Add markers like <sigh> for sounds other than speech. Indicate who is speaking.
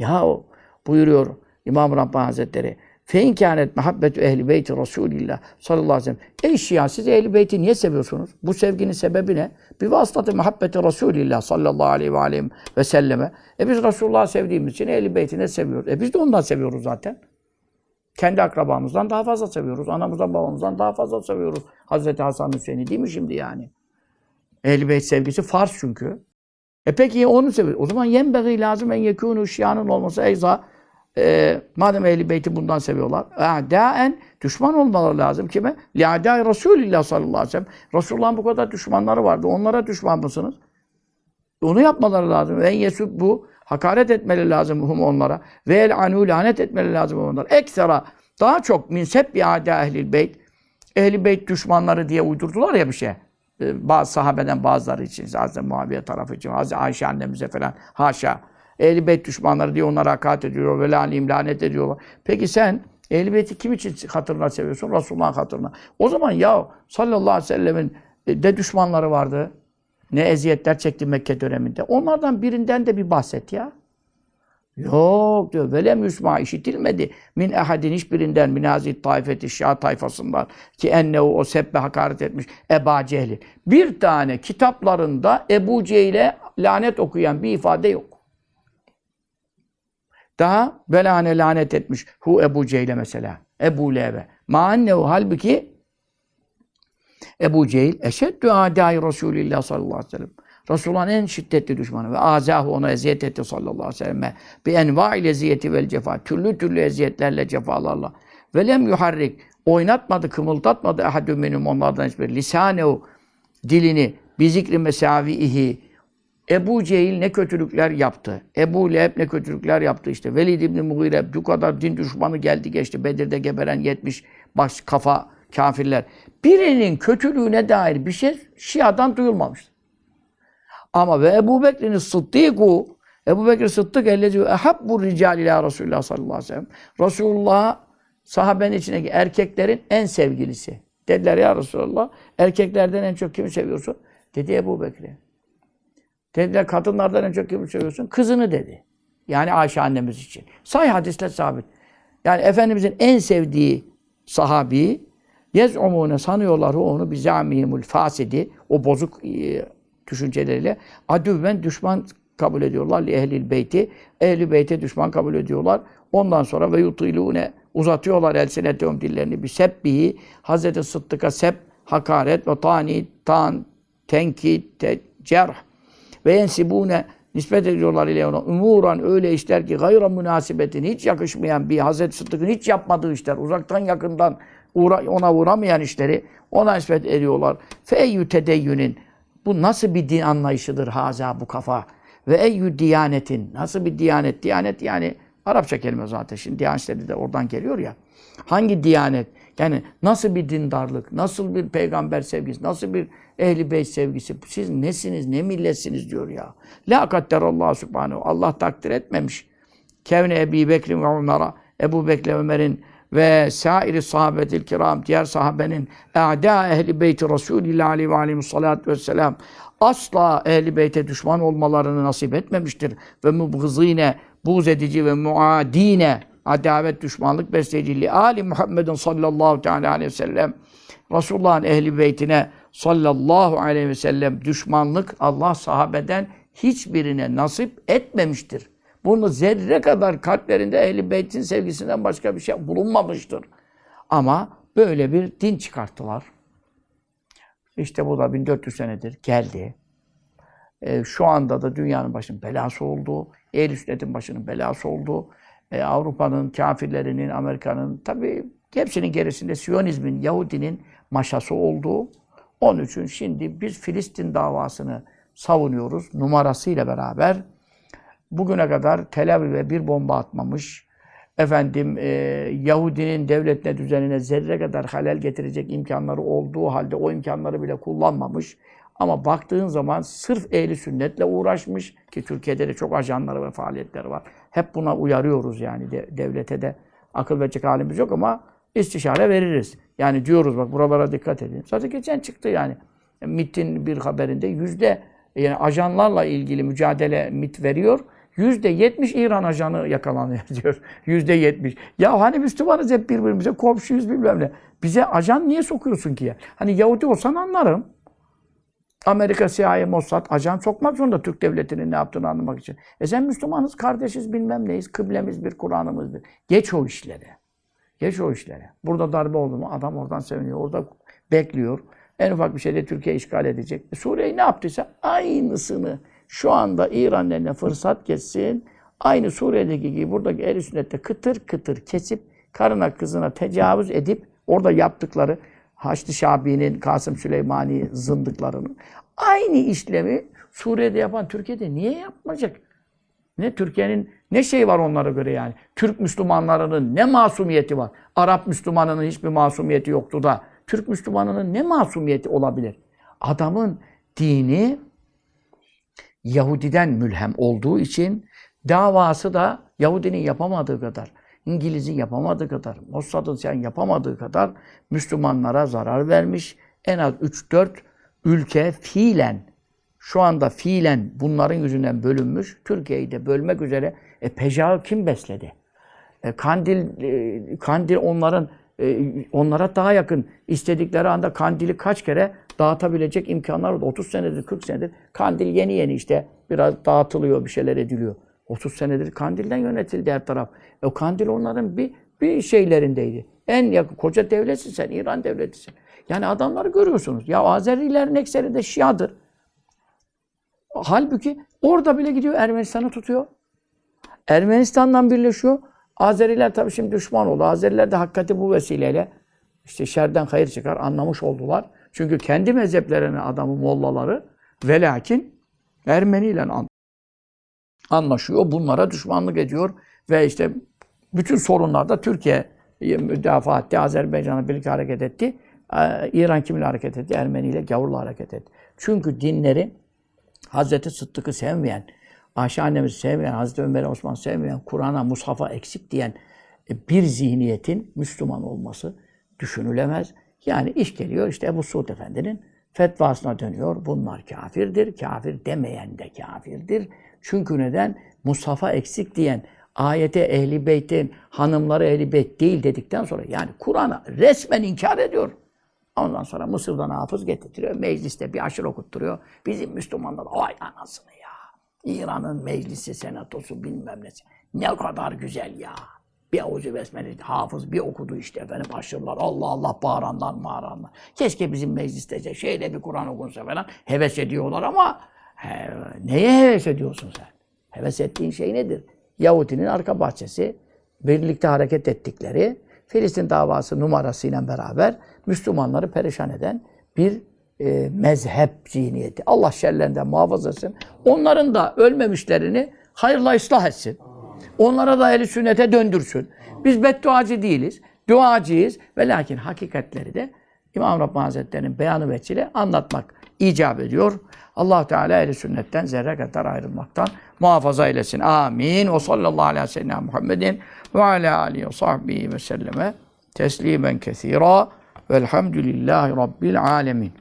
Speaker 1: Ya buyuruyor İmam Rabbani Hazretleri. Fe in kânet muhabbetu ehli beyti Resulillah sallallahu aleyhi ve sellem. Ey Şia siz ehli beyti niye seviyorsunuz? Bu sevginin sebebi ne? Bir vasıtatı muhabbeti Resulillah sallallahu aleyhi ve aleyhi ve selleme. E biz Resulullah'ı sevdiğimiz için ehli beytini seviyoruz. E biz de ondan seviyoruz zaten. Kendi akrabamızdan daha fazla seviyoruz. Anamızdan babamızdan daha fazla seviyoruz. Hazreti Hasan Hüseyin'i değil mi şimdi yani? Ehl-i Beyt sevgisi farz çünkü. E peki onu seviyor. O zaman yenbeği lazım en yekûnü şianın olması eyza. E, madem Ehl-i Beyt'i bundan seviyorlar. A'daen düşman olmaları lazım. Kime? Li'adâi Resulillah sallallahu aleyhi ve sellem. Resulullah'ın bu kadar düşmanları vardı. Onlara düşman mısınız? Onu yapmaları lazım. En yesub bu. Hakaret etmeli lazım hum onlara. Ve el anu lanet etmeli lazım onlara. Ekstra daha çok min sebbi âdâ ehlil beyt. Ehli beyt düşmanları diye uydurdular ya bir şey. Ee, Bazı sahabeden bazıları için, Hazreti Muaviye tarafı için, Hazreti Ayşe annemize falan haşa. Ehli beyt düşmanları diye onlara hakaret ediyor ve lalim lanet ediyorlar. Peki sen Ehli beyti kim için hatırına seviyorsun? Resulullah'ın hatırına. O zaman ya sallallahu aleyhi ve sellemin de düşmanları vardı. Ne eziyetler çekti Mekke döneminde. Onlardan birinden de bir bahset ya. Yok diyor. Velem yusma işitilmedi. Min ehadin hiçbirinden min hazit taifeti şah tayfasından ki ennehu o sebbe hakaret etmiş Eba Cehli. Bir tane kitaplarında Ebu Cehil'e lanet okuyan bir ifade yok. Daha velane lanet etmiş. Hu Ebu Cehil'e mesela. Ebu Leheb'e. Ma annehu halbuki Ebu Cehil eşeddü adai Resulillah sallallahu aleyhi ve sellem. Resulullah'ın en şiddetli düşmanı ve azahu ona eziyet etti sallallahu aleyhi ve selleme. Bi enva'il eziyeti vel cefa. Türlü türlü eziyetlerle, cefalarla. Ve lem yuharrik. Oynatmadı, kımıldatmadı ehadü minum onlardan hiçbir. Lisanehu dilini bi zikri mesavihi. Ebu Cehil ne kötülükler yaptı. Ebu Leheb ne kötülükler yaptı işte. Velid İbni Mughire bu kadar din düşmanı geldi geçti. Bedir'de geberen 70 baş kafa kafirler. Birinin kötülüğüne dair bir şey Şia'dan duyulmamış. Ama ve Ebu Bekir'in Sıddıku Ebu Bekir Sıddık ellezi ehabbu rical ila Resulullah sallallahu aleyhi ve sellem. Resulullah'a sahabenin içindeki erkeklerin en sevgilisi. Dediler ya Resulullah erkeklerden en çok kimi seviyorsun? Dedi Ebu Bekir'i. Dediler kadınlardan en çok kimi seviyorsun? Kızını dedi. Yani Ayşe annemiz için. Say hadisler sabit. Yani Efendimizin en sevdiği sahabi yez'umune sanıyorlar onu bizamihimul fasidi o bozuk e, düşünceleriyle adüven düşman kabul ediyorlar li ehlil beyti. Ehli beyte düşman kabul ediyorlar. Ondan sonra ve yutilune uzatıyorlar elsinetehum dillerini bir sebbihi Hazreti Sıddık'a seb hakaret ve tani tan tenkit te, cerh ve yensibune nispet ediyorlar ile ona umuran öyle işler ki gayra münasibetin hiç yakışmayan bir Hazreti Sıddık'ın hiç yapmadığı işler uzaktan yakından uğra, ona uğramayan işleri ona nispet ediyorlar. Fe eyyü tedeyyünin bu nasıl bir din anlayışıdır haza bu kafa? Ve eyyü diyanetin nasıl bir diyanet? Diyanet yani Arapça kelime zaten şimdi diyanetleri de oradan geliyor ya. Hangi diyanet? Yani nasıl bir dindarlık, nasıl bir peygamber sevgisi, nasıl bir ehli beyt sevgisi? Siz nesiniz, ne milletsiniz diyor ya. La kadderallahu subhanehu. Allah takdir etmemiş. Kevne Ebi Bekir ve Ömer'a, Ebu Bekir Ömer'in ve sairi sahabetil kiram, diğer sahabenin e'da ehli beyti Resulillah aleyhi ve aleyhi vesselam asla ehli beyte düşman olmalarını nasip etmemiştir. Ve mubgızine, buğz edici ve muadine, adavet, düşmanlık besleyici Ali Muhammedin sallallahu teala aleyhi ve sellem Resulullah'ın ehli beytine sallallahu aleyhi ve sellem düşmanlık Allah sahabeden hiçbirine nasip etmemiştir. Bunu zerre kadar kalplerinde ehli beytin sevgisinden başka bir şey bulunmamıştır. Ama böyle bir din çıkarttılar. İşte bu da 1400 senedir geldi. E, şu anda da dünyanın başının belası oldu. Ehl-i sünnetin başının belası oldu. E, Avrupa'nın, kafirlerinin, Amerika'nın tabii hepsinin gerisinde Siyonizmin, Yahudinin maşası oldu. Onun için şimdi biz Filistin davasını savunuyoruz numarasıyla beraber. Bugüne kadar Tel Aviv'e bir bomba atmamış, efendim e, Yahudinin devletine, düzenine zerre kadar halel getirecek imkanları olduğu halde o imkanları bile kullanmamış. Ama baktığın zaman sırf ehli sünnetle uğraşmış ki Türkiye'de de çok ajanları ve faaliyetleri var. Hep buna uyarıyoruz yani de, devlete de akıl verecek halimiz yok ama istişare veririz. Yani diyoruz bak buralara dikkat edin. Zaten geçen çıktı yani. MIT'in bir haberinde yüzde yani ajanlarla ilgili mücadele MIT veriyor. Yüzde yetmiş İran ajanı yakalanıyor <laughs> diyor. Yüzde yetmiş. Ya hani Müslümanız hep birbirimize komşuyuz bilmem ne. Bize ajan niye sokuyorsun ki ya? Hani Yahudi olsan anlarım. Amerika, CIA, Mossad ajan sokmak zorunda Türk devletinin ne yaptığını anlamak için. E sen Müslümanız, kardeşiz, bilmem neyiz, kıblemiz bir, Kur'an'ımız bir. Geç o işleri. Geç o işleri. Burada darbe oldu mu adam oradan seviniyor, orada bekliyor. En ufak bir şeyde Türkiye işgal edecek. E Suriye'yi ne yaptıysa aynısını şu anda İran eline fırsat geçsin. Aynı Suriye'deki gibi buradaki el sünnette kıtır kıtır kesip karına kızına tecavüz edip orada yaptıkları Haçlı Şabi'nin, Kasım Süleymani zındıklarının aynı işlemi Suriye'de yapan Türkiye'de niye yapmayacak? Ne Türkiye'nin ne şey var onlara göre yani? Türk Müslümanlarının ne masumiyeti var? Arap Müslümanının hiçbir masumiyeti yoktu da Türk Müslümanının ne masumiyeti olabilir? Adamın dini Yahudiden mülhem olduğu için davası da Yahudinin yapamadığı kadar, İngiliz'in yapamadığı kadar, Mossad'ın sen yapamadığı kadar Müslümanlara zarar vermiş. En az 3-4 ülke fiilen, şu anda fiilen bunların yüzünden bölünmüş. Türkiye'yi de bölmek üzere. E Pejah'ı kim besledi? E, Kandil, e, Kandil onların onlara daha yakın istedikleri anda Kandil'i kaç kere dağıtabilecek imkanlar var. 30 senedir, 40 senedir Kandil yeni yeni işte biraz dağıtılıyor, bir şeyler ediliyor. 30 senedir Kandil'den yönetildi her taraf. E, o Kandil onların bir bir şeylerindeydi. En yakın koca devletsin sen, İran devletisin. Yani adamları görüyorsunuz. Ya Azerilerin ekseri de Şiadır. Halbuki orada bile gidiyor Ermenistan'ı tutuyor. Ermenistan'dan birleşiyor. Azeriler tabii şimdi düşman oldu. Azeriler de hakikati bu vesileyle işte şerden hayır çıkar anlamış oldular. Çünkü kendi mezheplerine adamı mollaları ve lakin Ermeniyle an anlaşıyor. Bunlara düşmanlık ediyor ve işte bütün sorunlarda Türkiye müdafaa etti. Azerbaycan'la birlikte hareket etti. Ee, İran kimle hareket etti? Ermeni ile gavurla hareket etti. Çünkü dinleri Hazreti Sıddık'ı sevmeyen, Ayşe annemizi sevmeyen, Hazreti Ömer Osman sevmeyen, Kur'an'a, Mushaf'a eksik diyen e, bir zihniyetin Müslüman olması düşünülemez. Yani iş geliyor işte Ebu Suud Efendi'nin fetvasına dönüyor. Bunlar kafirdir. Kafir demeyen de kafirdir. Çünkü neden? Mushaf'a eksik diyen, ayete ehli beytin hanımları ehli beyt değil dedikten sonra yani Kur'an'ı resmen inkar ediyor. Ondan sonra Mısır'dan hafız getirtiyor. Mecliste bir aşırı okutturuyor. Bizim Müslümanlar ay anasını. İran'ın meclisi, senatosu bilmem nesi. Ne kadar güzel ya. Bir avucu besmele hafız bir okudu işte efendim aşırılar. Allah Allah bağıranlar mağaranlar. Keşke bizim mecliste şeyle bir Kur'an okunsa falan. Heves ediyorlar ama he, neye heves ediyorsun sen? Heves ettiğin şey nedir? Yahudinin arka bahçesi, birlikte hareket ettikleri Filistin davası numarasıyla beraber Müslümanları perişan eden bir e, mezhep zihniyeti. Allah şerlerinden muhafaza etsin. Onların da ölmemişlerini hayırla ıslah etsin. Onlara da eli sünnete döndürsün. Biz bedduacı değiliz. Duacıyız. Ve lakin hakikatleri de İmam Rabbani Hazretleri'nin beyanı veçile anlatmak icap ediyor. allah Teala eli sünnetten zerre kadar ayrılmaktan muhafaza eylesin. Amin. Ve sallallahu aleyhi ve sellem Muhammedin ve ala alihi ve sahbihi ve selleme teslimen kesira velhamdülillahi rabbil alemin.